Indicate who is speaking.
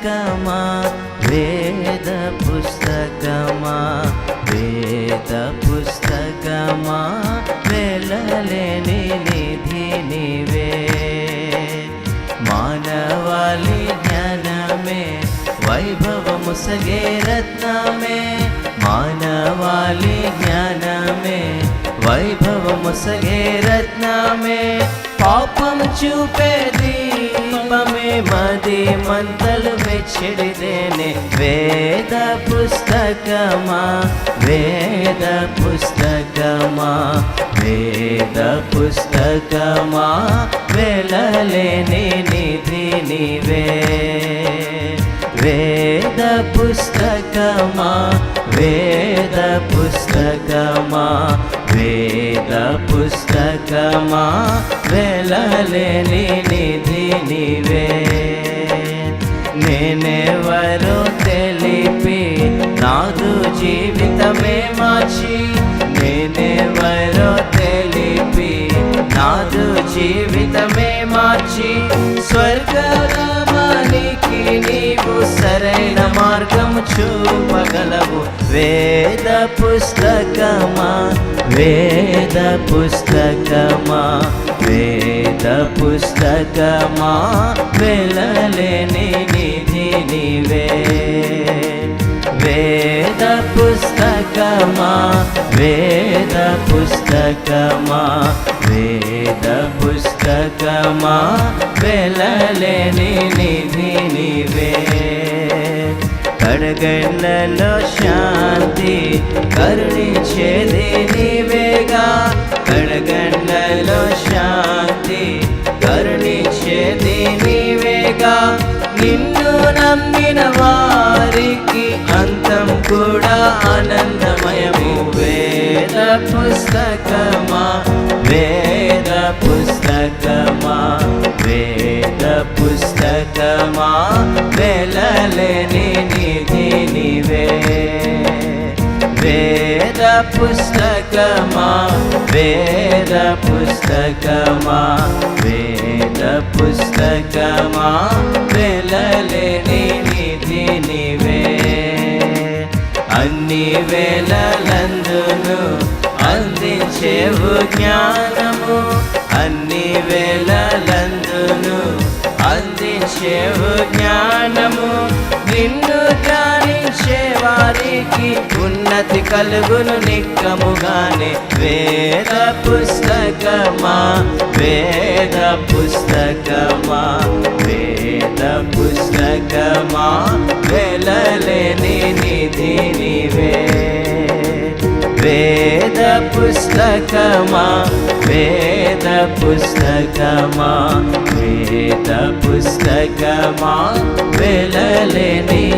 Speaker 1: పుస్తకమా? వేద పుస్తకమా? వేద పుస్తకమా? వెళ్ళలేని నిధి నివే. మానవాళి జ్ఞానమే వైభవము సగే రత్నమే. మానవాళి జ్ఞానమే వైభవము సగే రత్నమే. పాపం చూపేది దీపమే మది మంతలు మెచ్చిడిదేనే వేద పుస్తకమా? వేద పుస్తకమా? వేద పుస్తకమా? వెళ్ళలేని నిధి నీవే. వేద పుస్తకమా? వేద పుస్తకమా? పుస్తకమా వెళ్ళలేని నిధి నీవే నేనెవరో తెలిపి నాదు జీవితమే మార్చి. నేనెవరో తెలిపి నాదు జీవితమే మార్చి. స్వర్గరామానికి నీవు సరే చూపగలవు. వేద పుస్తకమా? వేద పుస్తకమా? వేద పుస్తకమా? వెళ్ళలేని నిధి నీవే. వేద పుస్తకమా? వేద పుస్తకమా? వేద పుస్తకమా? వెళ్ళలేని నిధి నివే. కడగళ్ళలో శాంతి కరుణించేది నీవేగా. కడగళ్ళలో శాంతి కరుణించేది నీవేగా. నిన్ను నమ్మిన వారికి అంతం కూడా ఆనందమయము. వేద పుస్తకమా? వేద పుస్తకమా? వేద పుస్తకమా? వెళ్ళలేని పుస్తకమా? వేద పుస్తకమా? వేద పుస్తకమా? వెళ్ళలేని నిధి నీవే. అన్ని వేళలందును అందించేవు జ్ఞానము. అన్ని వేళలందును అందించేవు జ్ఞానము. నిన్నుగా ధ్యానించే వారికి ఉన్నతి కలుగును నిక్కముగానే. వేద పుస్తకమా? వేద పుస్తకమా? వేద పుస్తకమా? వెళ్ళలేని నిధి వేద పుస్తకమా? వేద పుస్తకమా? వేద పుస్తకమా? వెళ్ళలేని